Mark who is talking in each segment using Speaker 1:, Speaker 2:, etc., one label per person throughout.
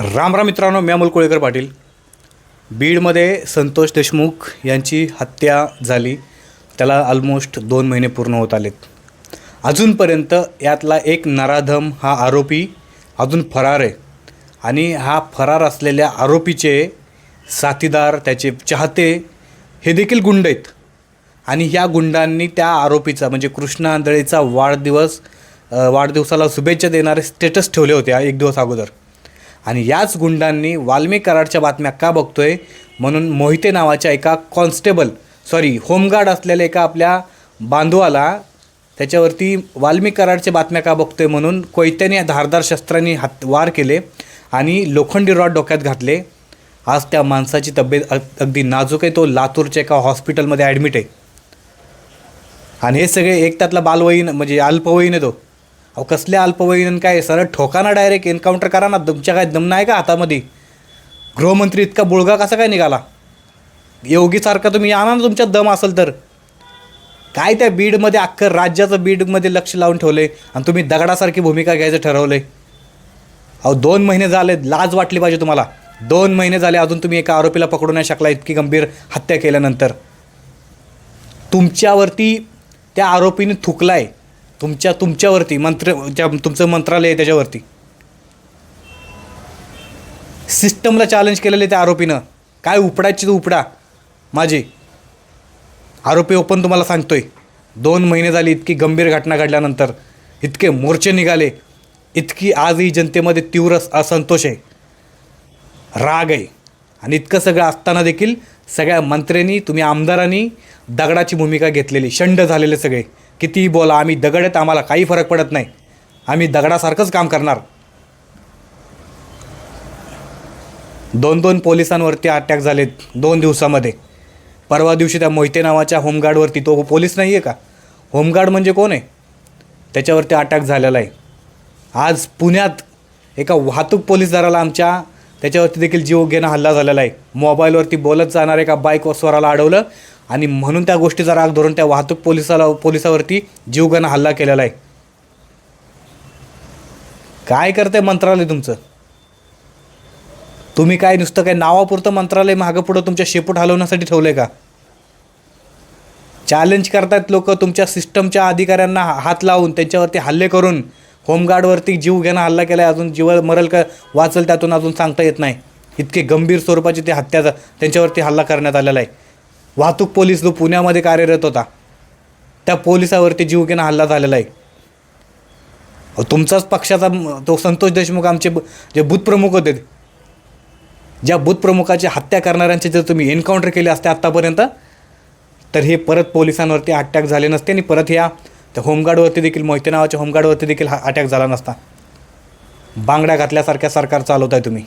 Speaker 1: राम राम मित्रांनो मी अमोल कोळेकर पाटील. बीडमध्ये संतोष देशमुख यांची हत्या झाली. त्याला ऑलमोस्ट दोन महिने पूर्ण होत आलेत. अजूनपर्यंत यातला एक नराधम हा आरोपी अजून फरार आहे. आणि हा फरार असलेल्या आरोपीचे साथीदार त्याचे चाहते हे देखील गुंड आहेत. आणि ह्या गुंडांनी त्या आरोपीचा म्हणजे कृष्णा आंधळेचा वाढदिवस वाढदिवसाला शुभेच्छा देणारे स्टेटस ठेवले होते एक दिवस अगोदर. आणि याच गुंडांनी वाल्मिक कराडच्या बातम्या का बघतोय? म्हणून मोहिते नावाच्या एका कॉन्स्टेबल सॉरी होमगार्ड असलेल्या एका आपल्या बांधवाला त्याच्यावरती वाल्मिक कराडच्या बातम्या का बघतोय म्हणून कोयत्याने धारदार शस्त्रांनी हात वार केले आणि लोखंडी रॉड डोक्यात घातले. आज त्या माणसाची तब्येत अग- अगदी नाजूक आहे. तो लातूरच्या एका हॉस्पिटलमध्ये ॲडमिट आहे. आणि हे सगळे एक त्यातला बालवयीन म्हणजे अल्पवयीन आहे तो. अहो कसल्या अल्पवयीन काय सरळ ठोकाना डायरेक्ट एन्काउंटर करा ना. तुमच्या काय दम नाही का हातामध्ये? गृहमंत्री इतका बुळगा कसा काय निघाला? योगीसारखा तुम्ही आणा ना तुमच्यात दम असेल तर. काय त्या बीडमध्ये अख्खं राज्याचं बीडमध्ये लक्ष लावून ठेवले आणि तुम्ही दगडासारखी भूमिका घ्यायचं ठरवलंय अहो दोन महिने झाले लाज वाटली पाहिजे तुम्हाला. दोन महिने झाले अजून तुम्ही एका आरोपीला पकडू नाही शकला इतकी गंभीर हत्या केल्यानंतर. तुमच्यावरती त्या आरोपीने थुकलाय. तुमच्या तुमच्यावरती मंत्र ज्या तुमचं मंत्रालय आहे त्याच्यावरती. सिस्टमला चॅलेंज केलेलं आहे त्या आरोपीनं. काय उपडायची तू उपडा. माझी. आरोपी ओपन तुम्हाला सांगतोय. दोन महिने झाली इतकी गंभीर घटना घडल्यानंतर. इतके मोर्चे निघाले. इतकी आजही जनतेमध्ये तीव्र असंतोष आहे. राग आहे. आणि इतकं सगळं असताना देखील सगळ्या मंत्र्यांनी तुम्ही आमदारांनी दगडाची भूमिका घेतलेली. शंड झालेले सगळे. कितीही बोला आम्ही दगड आहेत आम्हाला काही फरक पडत नाही. आम्ही दगडासारखंच काम करणार. दोन दोन पोलिसांवरती अटॅक झालेत दोन दिवसामध्ये. परवा दिवशी त्या मोहिते नावाच्या होमगार्डवरती तो पोलीस नाही आहे का? होमगार्ड म्हणजे कोण आहे? त्याच्यावरती अटॅक झालेला आहे. आज पुण्यात एका वाहतूक पोलीसदाराला आमच्या त्याच्यावरती देखील जीव घेणं हल्ला झालेला आहे. मोबाईलवरती बोलत जाणाऱ्या एका बाईक स्वराला अडवलं. आणि म्हणून त्या गोष्टीचा राग धरून त्या वाहतूक पोलिसाला पोलिसावरती जीवघेणा हल्ला केलेला आहे. काय करते मंत्रालय तुमचं? तुम्ही काय नुसतं काय नावापुरतं मंत्रालय मागं पुढं तुमच्या शेपूट हलवण्यासाठी ठेवलं आहे का? चॅलेंज करतायत लोक तुमच्या सिस्टमच्या अधिकाऱ्यांना हात लावून त्यांच्यावरती हल्ले करून होमगार्डवरती जीव घेणं हल्ला केला आहे अजून जीव मरल का वाचल त्यातून अजून सांगता येत नाही. इतके गंभीर स्वरूपाची ते हत्या त्यांच्यावरती हल्ला करण्यात आलेला आहे. वाहतूक पोलीस जो पुण्यामध्ये कार्यरत होता त्या पोलिसावरती जीवकेनं हल्ला झालेला आहे. तुमचाच पक्षाचा तो संतोष देशमुख आमचे जे बूथप्रमुख होते ज्या बूथप्रमुखाची हत्या करणाऱ्यांचे जर तुम्ही एन्काउंटर केले असते आत्तापर्यंत तर हे परत पोलिसांवरती अटॅक झाले नसते आणि परत ह्या त्या होमगार्डवरती देखील मोहिते नावाच्या होमगार्डवरती देखील हा अटॅक झाला नसता. बांगड्या घातल्यासारख्या सरकार चालवत आहे तुम्ही.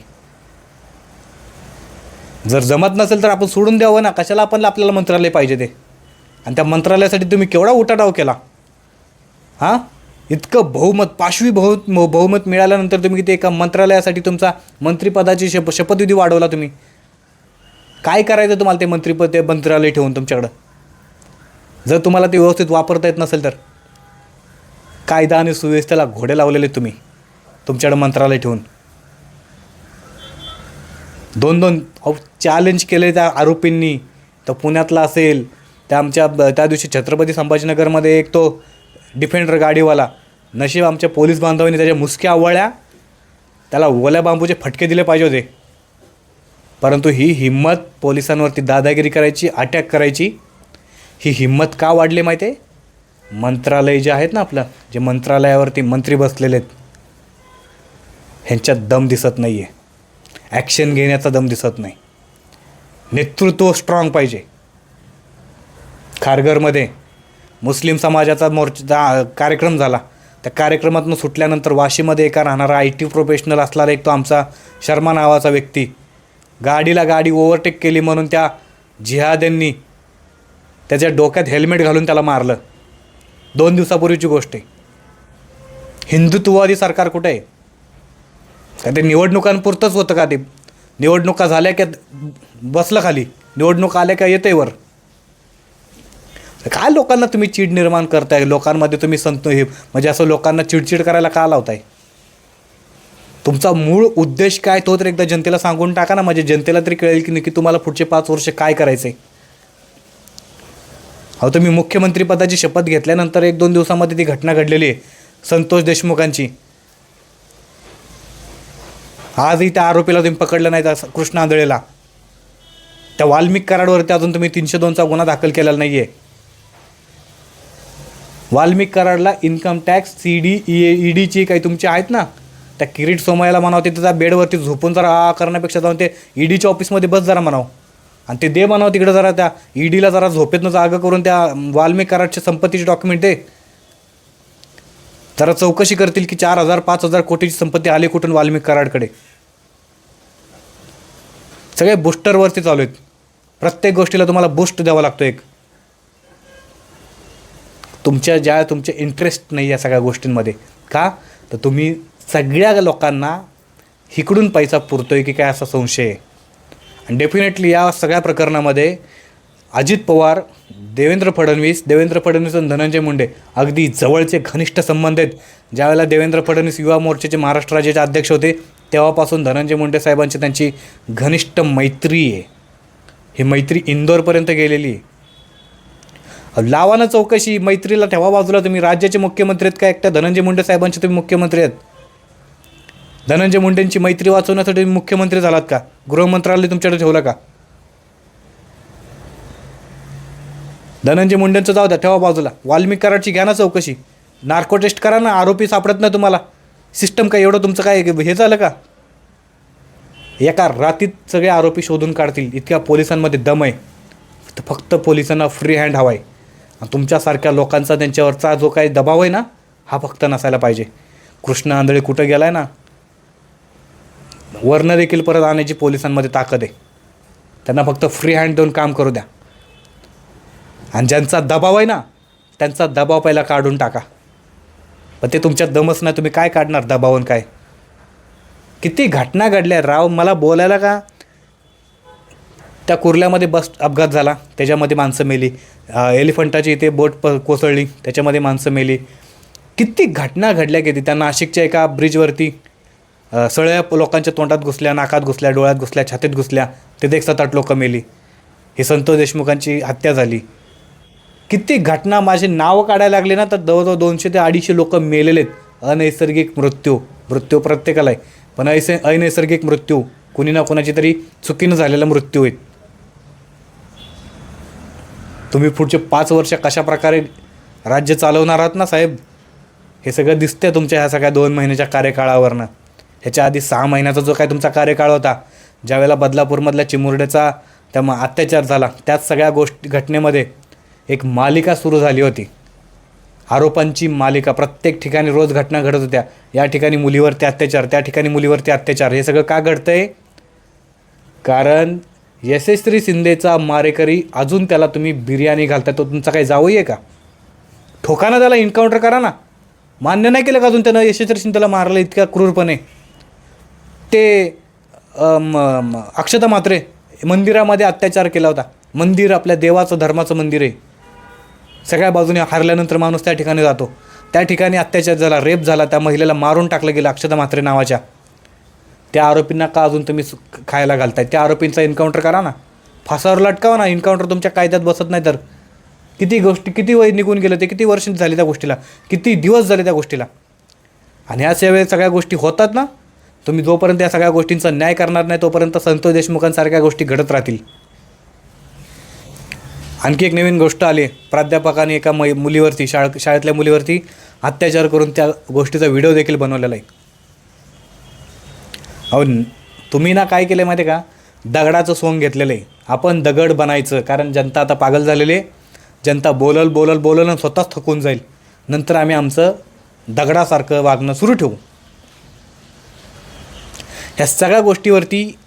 Speaker 1: जर जमत नसेल तर आपण सोडून द्यावं ना. कशाला आपण आपल्याला मंत्रालय पाहिजे ते? आणि त्या मंत्रालयासाठी तुम्ही केवढा उठाडाव केला? हां? इतकं बहुमत पाशवी बहु बहुमत मिळाल्यानंतर तुम्ही ते एका मंत्रालयासाठी तुमचा मंत्रिपदाची शप शपथविधी वाढवला तुम्ही? काय करायचं तुम्हाला ते मंत्रिपद ते मंत्रालय ठेवून तुमच्याकडं? जर तुम्हाला ते व्यवस्थित वापरता येत नसेल तर. कायदा आणि सुव्यवस्थेला घोडे लावलेले तुम्ही. तुमच्याकडं मंत्रालय ठेवून. दोन दोन चॅलेंज केले त्या आरोपींनी. तर पुण्यातला असेल त्या आमच्या त्या दिवशी छत्रपती संभाजीनगरमध्ये एक तो डिफेंडर गाडीवाला नशीब आमच्या पोलीस बांधवांनी त्याच्या मुसक्या आवळल्या त्याला ओल्या बांबूचे फटके दिले पाहिजे होते. परंतु ही हिंमत पोलिसांवरती दादागिरी करायची अटॅक करायची. ही हिंमत का वाढली माहिती आहे मंत्रालय जे आहेत ना आपलं जे मंत्रालयावरती मंत्री बसलेले आहेत ह्यांच्यात दम दिसत नाही आहे ॲक्शन घेण्याचा दम दिसत नाही. नेतृत्व स्ट्रॉंग पाहिजे. खारघरमध्ये मुस्लिम समाजाचा मोर्चा कार्यक्रम झाला. त्या कार्यक्रमातून सुटल्यानंतर वाशीमध्ये एका राहणारा आय टी प्रोफेशनल असणारा एक तो आमचा शर्मा नावाचा व्यक्ती गाडीला गाडी ओव्हरटेक केली म्हणून त्या जिहाद्यांनी त्याच्या डोक्यात हेल्मेट घालून त्याला मारलं. दोन दिवसापूर्वीची गोष्ट आहे. हिंदुत्ववादी सरकार कुठे आहे? का ते निवडणुकांपुरतंच होतं का ते? निवडणुका झाल्या की बसलं खाली. निवडणूक आल्या का येते वर. काय लोकांना तुम्ही चीड निर्माण करताय? लोकांमध्ये तुम्ही संतो हे म्हणजे असं लोकांना चिडचिड करायला का लावताय? तुमचा मूळ उद्देश काय? तो तर एकदा जनतेला सांगून टाका ना. म्हणजे जनतेला तरी कळेल की नक्की तुम्हाला पुढचे पाच वर्ष काय करायचं आहे अहो तुम्ही मुख्यमंत्रीपदाची शपथ घेतल्यानंतर एक दोन दिवसामध्ये ती घटना घडलेली आहे. संतोष देशमुखांची. आजही त्या आरोपीला तुम्ही पकडलं नाही त्या कृष्ण आंधळेला. त्या वाल्मिक कराडवरती अजून तुम्ही तीनशे दोनचा गुन्हा दाखल केलेला नाही आहे Valmik कराडला income tax C D E E डीची काही तुमची आहेत ना? त्या किरीट सोमयाला म्हणावं ते त्याचा बेडवरती झोपून जरा आ करण्यापेक्षा जाऊन ते ई डीच्या ऑफिसमध्ये बस जरा म्हणावं. आणि ते दे म्हणावं तिकडं जरा त्या ई डीला जरा झोपेतनं जागं करून त्या वाल्मिक कराडच्या संपत्तीचे डॉक्युमेंट दे. जरा चौकशी करतील की चार हजार पाच हजार कोटीची संपत्ती आली कुठून वाल्मिक कराडकडे? सगळे बूस्टरवरती चालू आहेत. प्रत्येक गोष्टीला तुम्हाला बूस्ट द्यावा लागतो एक. तुमच्या ज्या तुमचे इंटरेस्ट नाही या सगळ्या गोष्टींमध्ये. का? तर तुम्ही सगळ्या लोकांना इकडून पैसा पुरतो आहे की काय असा संशय. आहे आणि डेफिनेटली या सगळ्या प्रकरणामध्ये अजित पवार देवेंद्र फडणवीस देवेंद्र फडणवीस आणि धनंजय मुंडे अगदी जवळचे घनिष्ठ संबंध आहेत. ज्यावेळेला देवेंद्र फडणवीस युवा मोर्चाचे महाराष्ट्र राज्याचे अध्यक्ष होते तेव्हापासून धनंजय मुंडे साहेबांची त्यांची घनिष्ठ मैत्री आहे. ही मैत्री इंदोरपर्यंत गेलेली आहे. लावा ना चौकशी मैत्रीला ठेवा बाजूला तुम्ही. राज्याचे मुख्यमंत्री आहेत का एकट्या? धनंजय मुंडे साहेबांचे तुम्ही मुख्यमंत्री आहेत. धनंजय मुंडेंची मैत्री वाचवण्यासाठी तुम्ही मुख्यमंत्री झालात का? गृहमंत्रालय तुमच्याकडे ठेवलं का? धनंजय मुंडेंचं जाऊ द्या ठेवा बाजूला. वाल्मिक कराडची घ्या ना चौकशी. नार्को टेस्ट करा ना आरोपी सापडत नाही तुम्हाला. सिस्टम काय एवढं तुमचं काय हे झालं का? एका रातीत सगळे आरोपी शोधून काढतील. इतक्या पोलिसांमध्ये दम आहे. तर फक्त पोलिसांना फ्री हँड हवा आहे. आणि तुमच्यासारख्या लोकांचा त्यांच्यावरचा जो काही दबाव आहे ना हा फक्त नसायला पाहिजे. कृष्ण आंधळे कुठं गेला आहे ना? वर्ण देखील परत आणायची पोलिसांमध्ये ताकद आहे. त्यांना फक्त फ्री हँड देऊन काम करू द्या. आणि ज्यांचा दबाव आहे ना त्यांचा दबाव पहिला काढून टाका. पण ते तुमच्यात दमच नाही तुम्ही काय काढणार? दबावून काय? किती घटना घडल्या राव मला बोलायला का? त्या कुर्ल्यामध्ये बस अपघात झाला त्याच्यामध्ये माणसं मेली. एलिफंटाची इथे बोट प कोसळली त्याच्यामध्ये माणसं मेली. किती घटना घडल्या किती? त्या नाशिकच्या एका ब्रिजवरती सगळ्या लोकांच्या तोंडात घुसल्या नाकात घुसल्या डोळ्यात घुसल्या छातीत घुसल्या तिथे एक सात आठ लोकं मेली. ही संतोष देशमुखांची हत्या झाली. किती घटना माझे नावं काढायला लागले ना तर जवळजवळ दोनशे ते अडीचशे लोक मेलेले आहेत अनैसर्गिक मृत्यू मृत्यू प्रत्येकाला आहे पण ऐसे अनैसर्गिक मृत्यू कुणी ना कुणाची तरी चुकीनं झालेला मृत्यू आहेत तुम्ही पुढचे पाच वर्ष कशा प्रकारे राज्य चालवणार आहात ना साहेब? हे सगळं दिसतंय तुमच्या ह्या सगळ्या दोन महिन्याच्या कार्यकाळावरनं. ह्याच्या आधी सहा महिन्याचा जो काय तुमचा कार्यकाळ होता ज्यावेळेला बदलापूरमधल्या चिमुरड्याचा त्या मग अत्याचार झाला त्याच सगळ्या गोष्टी घटनेमध्ये एक मालिका सुरू झाली होती. आरोपांची मालिका प्रत्येक ठिकाणी रोज घटना घडत होत्या. या ठिकाणी मुलीवरती अत्याचार त्या ठिकाणी मुलीवरती अत्याचार हे सगळं का घडतं आहे कारण यशस्वी शिंदेचा मारेकरी अजून त्याला तुम्ही बिर्याणी घालता तो तुमचा काही जावई आहे का? ठोकाना त्याला एन्काउंटर करा ना. मान्य नाही केलं का अजून त्यानं यशस्वी शिंदेला मारलं इतक्या क्रूरपणे? ते अक्षता मात्रे मंदिरामध्ये अत्याचार केला होता. मंदिर आपल्या देवाचं धर्माचं मंदिर आहे. सगळ्या बाजूने हारल्यानंतर माणूस त्या ठिकाणी जातो. त्या ठिकाणी अत्याचार झाला रेप झाला त्या महिलेला मारून टाकलं गेलं अक्षता मात्रे नावाच्या. त्या आरोपींना का अजून तुम्ही सु- खायला घालताय? त्या आरोपींचा एन्काउंटर करा ना. फासावर लटकावा ना. एन्काउंटर तुमच्या कायद्यात बसत नाही तर. किती गोष्टी किती वय निघून गेलं ते किती वर्ष झाली त्या गोष्टीला? किती दिवस झाले त्या गोष्टीला? आणि या वेळेस सगळ्या गोष्टी होतात ना तुम्ही जोपर्यंत या सगळ्या गोष्टींचा न्याय करणार नाही तोपर्यंत संतोष देशमुखांसारख्या गोष्टी घडत राहतील. आणखी एक नवीन गोष्ट आली. प्राध्यापकाने एका मै मुलीवरती शाळ शाळेतल्या मुलीवरती अत्याचार करून त्या गोष्टीचा व्हिडिओ देखील बनवलेला आहे. अहो तुम्ही ना काय केलं माहिती आहे का? दगडाचं सोंग घेतलेलं आहे. आपण दगड बनायचं कारण जनता आता पागल झालेली आहे. जनता बोलल बोलल बोलल आणि स्वतःच थकून जाईल. नंतर आम्ही आमचं दगडासारखं वागणं सुरू ठेवू. ह्या सगळ्या गोष्टीवरती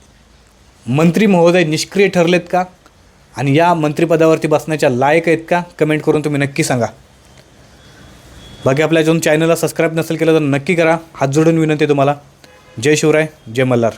Speaker 1: मंत्री महोदय निष्क्रिय ठरलेत का? आणि या मंत्रिपदावरती बसण्याच्या लायक आहेत का? कमेंट करून तुम्ही नक्की सांगा. बाकी आपल्या अजून चॅनलला सबस्क्राईब नसेल केलं तर नक्की करा. हात जोडून विनंती तुम्हाला. जय शिवराय जय मल्हार.